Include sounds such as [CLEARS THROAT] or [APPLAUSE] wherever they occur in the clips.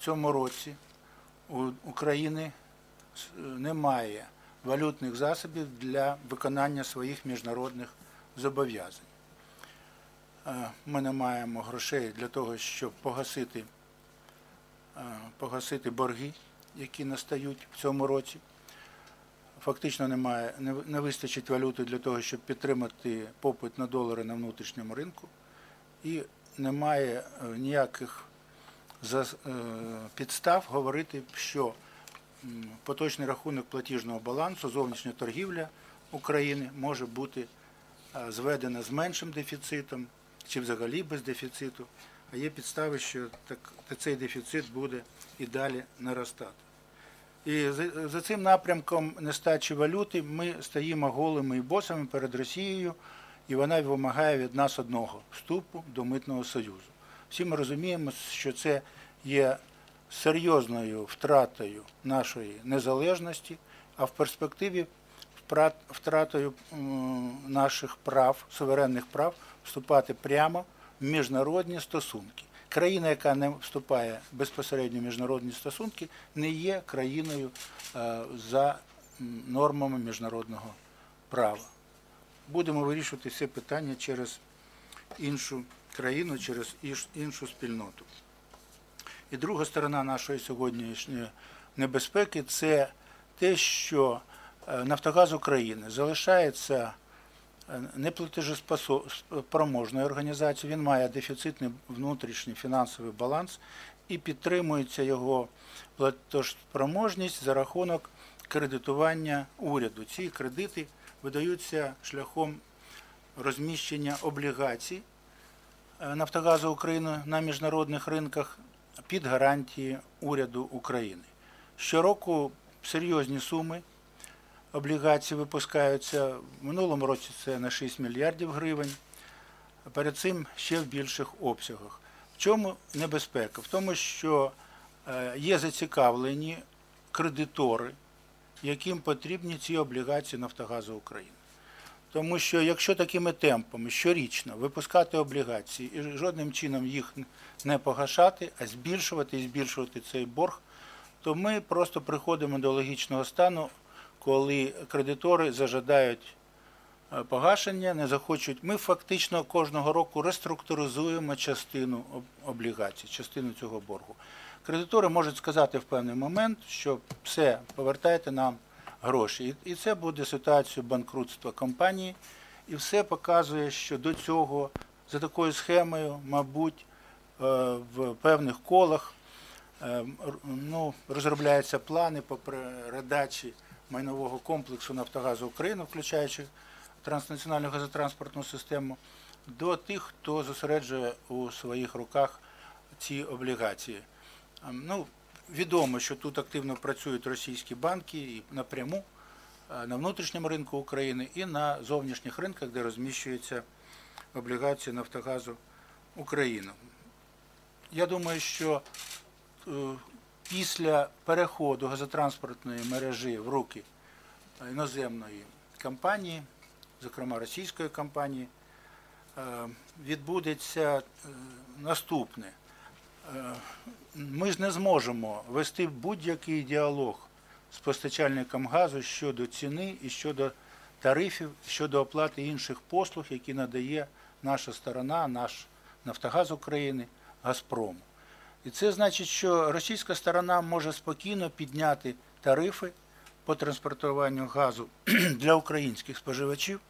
цьому році у України немає валютних засобів для виконання своїх міжнародних зобов'язань. Е, Ми не маємо грошей для того, щоб погасити, е, погасити борги, які настають в цьому році. Фактично немає, не, вистачить валюти для того, щоб підтримати попит на долари на внутрішньому ринку. І немає е, ніяких е, підстав говорити, що поточний рахунок платіжного балансу, зовнішня торгівля України може бути е, зведена з меншим дефіцитом чи взагалі без дефіциту. А є підстави, що цей дефіцит буде і далі наростати. І за, за цим напрямком нестачі валюти ми стоїмо голими і босами перед Росією, і вона вимагає від нас одного вступу до митного союзу. Всі ми розуміємо, що це є серйозною втратою нашої незалежності, а в перспективі втратою наших прав, суверенних прав, вступати прямо в міжнародні стосунки. Країна, яка не вступає безпосередньо в міжнародні стосунки, не є країною е, за нормами міжнародного права. Будемо вирішувати все питання через іншу країну, через іншу спільноту. І друга сторона нашої сьогоднішньої небезпеки це те, що е, Нафтогаз України залишається е, неплатежеспроможною організацією, він має дефіцитний внутрішній фінансовий баланс і підтримується його платежспроможність за рахунок кредитування уряду. Ці кредити видаються шляхом розміщення облігацій Нафтогазу України на міжнародних ринках під гарантії уряду України. Щороку серйозні суми облігацій випускаються. В минулому році це на 6 мільярдів гривень, перед цим ще в більших обсягах. В чому небезпека? В тому, що е, є зацікавлені кредитори, яким потрібні ці облігації Нафтогазу України. Тому що якщо такими темпами щорічно випускати облігації і жодним чином їх не погашати, а збільшувати і збільшувати цей борг, то ми просто приходимо до логічного стану, коли кредитори зажадають е, погашення, не захочуть. Ми фактично кожного року реструктуризуємо частину облігацій, частину цього боргу. Кредитори можуть сказати в певний момент, що все, повертайте нам гроші. І- це буде ситуація банкрутства компанії. І все показує, що до цього за такою схемою, мабуть, е, в певних колах е, ну, розробляються плани по передачі майнового комплексу Нафтогазу України, включаючи транснаціональну газотранспортну систему, до тих, хто зосереджує у своїх руках ці облігації. Ем, Ну, відомо, що тут активно працюють російські банки і напряму е, на внутрішньому ринку України і на зовнішніх ринках, де розміщуються облігації Нафтогазу України. Я думаю, що е, після переходу газотранспортної мережі в руки іноземної компанії, зокрема російської компанії, е, відбудеться наступне. Ми ж не зможемо вести будь-який діалог з постачальником газу щодо ціни і щодо тарифів, щодо оплати інших послуг, які надає наша сторона, наш Нафтогаз України, Газпром. І це значить, що російська сторона може спокійно підняти тарифи по транспортуванню газу [CLEARS THROAT] для українських споживачів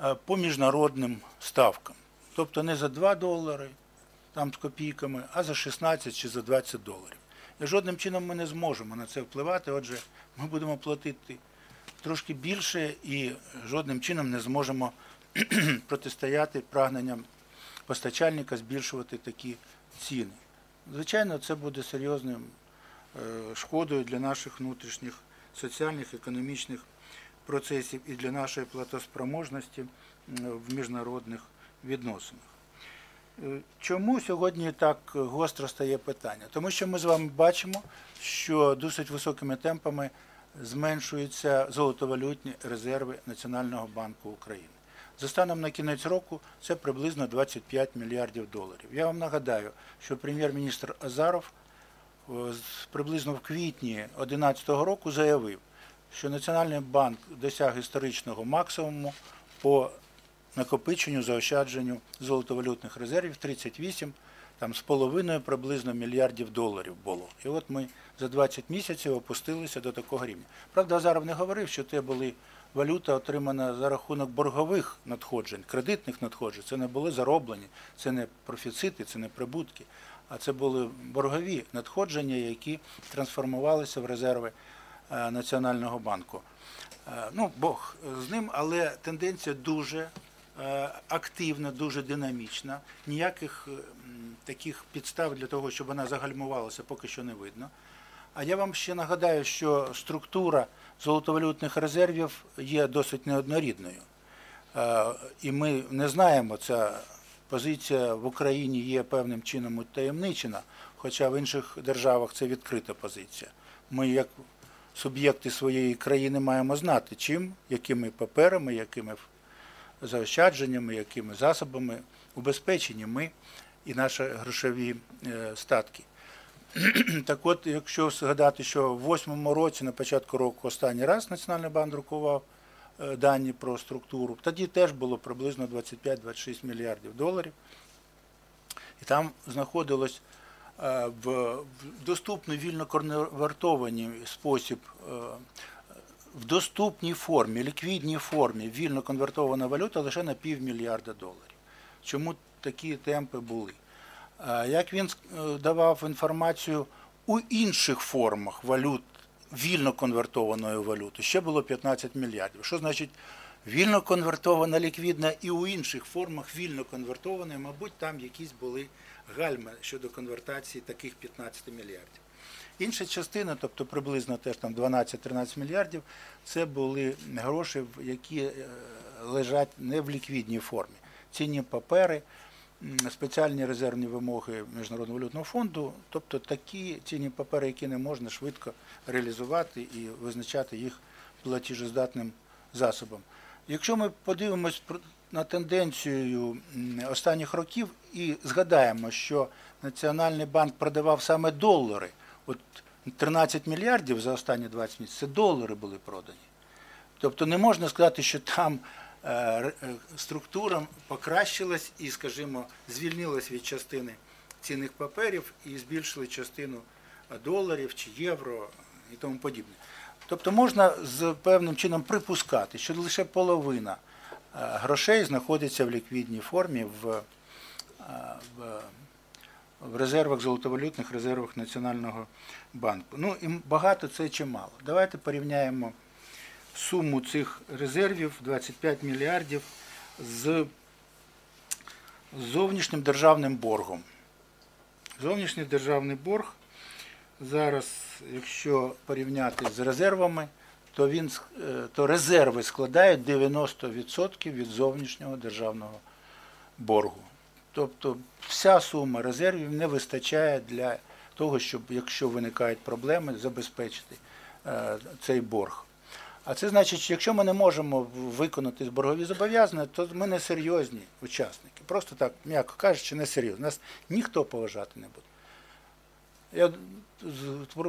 е, по міжнародним ставкам. Тобто не за 2 долари там з копійками, а за 16 чи за 20 доларів. І жодним чином ми не зможемо на це впливати, отже, ми будемо платити трошки більше і жодним чином не зможемо [CLEARS THROAT] протистояти прагненням постачальника збільшувати такі ціни. Звичайно, це буде серйозним е, шкодою для наших внутрішніх соціальних, економічних процесів і для нашої платоспроможності в міжнародних відносинах. Е, Чому сьогодні так гостро стає питання? Тому що ми з вами бачимо, що досить високими темпами зменшуються золотовалютні резерви Національного банку України. За станом на кінець року це приблизно 25 мільярдів доларів. Я вам нагадаю, що прем'єр-міністр Азаров з- приблизно в квітні 2011 року заявив, що Національний банк досяг історичного максимуму по накопиченню, заощадженню золотовалютних резервів 38 там, з половиною приблизно мільярдів доларів було. І от ми за 20 місяців опустилися до такого рівня. Правда, Азаров не говорив, що це були валюта, отримана за рахунок боргових надходжень, кредитних надходжень. Це не були зароблені, це не профіцити, це не прибутки, а це були боргові надходження, які трансформувалися в резерви е, Національного банку. Е, Ну, Бог з ним, але тенденція дуже активна, дуже динамічна. Ніяких е, таких підстав для того, щоб вона загальмувалася, поки що не видно. А я вам ще нагадаю, що структура золотовалютних резервів є досить неоднорідною. Е, І ми не знаємо, ця позиція в Україні є певним чином утаємничена, хоча в інших державах це відкрита позиція. Ми, як суб'єкти своєї країни, маємо знати, чим, якими паперами, якими заощадженнями, якими засобами убезпечені ми і наші грошові е, статки. [CLEARS THROAT] Так от, якщо згадати, що в восьмому році, на початку року, останній раз Національний банк друкував е, дані про структуру, тоді теж було приблизно 25-26 мільярдів доларів. І там знаходилось е, в доступний вільно конвертований спосіб, в доступній формі, ліквідній формі вільно конвертована валюта лише на півмільярда доларів. Чому такі темпи були? Е, Як він е, давав інформацію у інших формах валют, вільно конвертованої валюти, ще було 15 мільярдів. Що значить вільно конвертована ліквідна і у інших формах вільно конвертована, мабуть, там якісь були гальми щодо конвертації таких 15 мільярдів. Інша частина, тобто приблизно теж там 12-13 мільярдів, це були гроші, які е, лежать не в ліквідній формі. Цінні папери, спеціальні резервні вимоги Міжнародного валютного фонду, тобто такі цінні папери, які не можна швидко реалізувати і визначати їх платіжездатним засобом. Якщо ми подивимось на тенденцію останніх років і згадаємо, що Національний банк продавав саме долари, от 13 мільярдів за останні 20 місяців, це долари були продані. Тобто не можна сказати, що там е, е, структура покращилась і, скажімо, звільнилась від частини цінних паперів і збільшили частину е, доларів чи євро і тому подібне. Тобто можна з певним чином припускати, що лише половина грошей знаходиться в ліквідній формі в, в в резервах, золотовалютних резервах Національного банку. Ну і багато це чи мало. Давайте порівняємо суму цих резервів 25 мільярдів з зовнішнім державним боргом. Зовнішній державний борг зараз, якщо порівняти з резервами, то він е, то резерви складають 90% від зовнішнього державного боргу. Тобто вся сума резервів не вистачає для того, щоб, якщо виникають проблеми, забезпечити е, цей борг. А це значить, що якщо ми не можемо виконати боргові зобов'язання, то ми не серйозні учасники. Просто так, м'яко кажучи, не серйозні. Нас ніхто поважати не буде. Я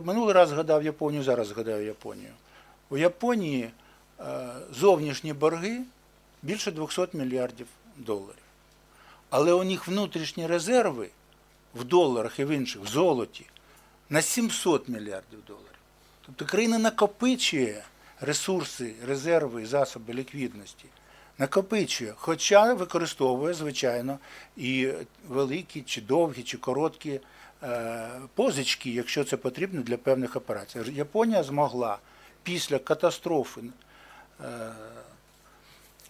минулий раз згадав Японію, зараз згадаю Японію. У Японії е, зовнішні борги більше 200 мільярдів доларів. Але у них внутрішні резерви в доларах і в інших в золоті на 700 мільярдів доларів. Тобто країна накопичує ресурси, резерви, і засоби ліквідності. Накопичує, хоча використовує, звичайно, і великі, чи довгі, чи короткі е, позички, якщо це потрібно для певних операцій. Японія змогла після катастрофи е,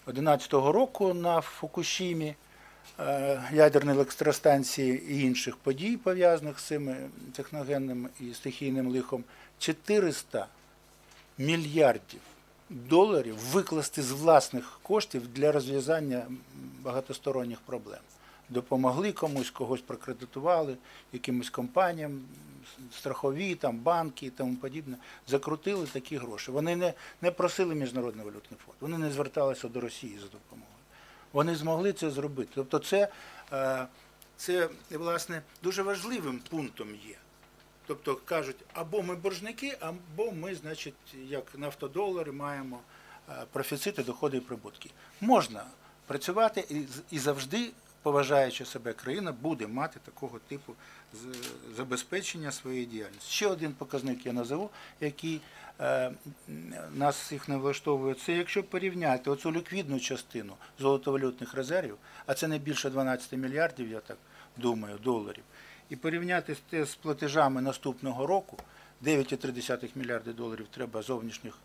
11-го року на Фукушімі е, ядерної електростанції і інших подій, пов'язаних з цими техногенним і стихійним лихом, 400 мільярдів доларів викласти з власних коштів для розв'язання багатосторонніх проблем. Допомогли комусь, когось прокредитували, якимось компаніям, страхові, там, банки і тому подібне, закрутили такі гроші. Вони не, не просили Міжнародний валютний фонд, вони не зверталися до Росії за допомогою. Вони змогли це зробити. Тобто це, е, це власне, дуже важливим пунктом є. Тобто кажуть, або ми боржники, або ми, значить, як нафтодолари маємо е, профіцити, доходи і прибутки. Можна працювати і, завжди, поважаючи себе країна, буде мати такого типу забезпечення своєї діяльності. Ще один показник я назову, який е, нас всіх не влаштовує, це якщо порівняти оцю ліквідну частину золотовалютних резервів, а це не більше 12 мільярдів, я так думаю, доларів, і порівняти з те з платежами наступного року, 9,3 мільярди доларів треба зовнішніх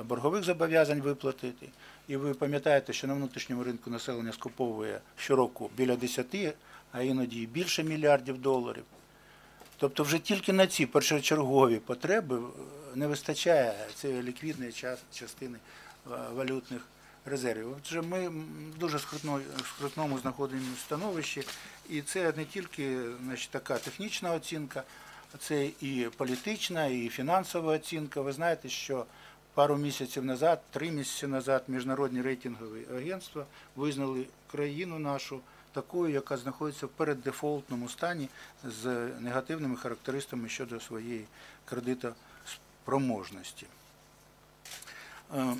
боргових зобов'язань виплатити. І ви пам'ятаєте, що на внутрішньому ринку населення скуповує щороку біля 10, а іноді і більше мільярдів доларів. Тобто вже тільки на ці першочергові потреби е, не вистачає цієї ліквідної час- частини е, валютних резервів. Отже, ми в дуже скрутному знаходимо становищі, і це не тільки значить, така технічна оцінка, це і політична, і фінансова оцінка. Ви знаєте, що пару місяців назад, три місяці назад, міжнародні рейтингові агентства визнали країну нашу такою, яка знаходиться в переддефолтному стані з негативними характеристиками щодо своєї кредитоспроможності. Е,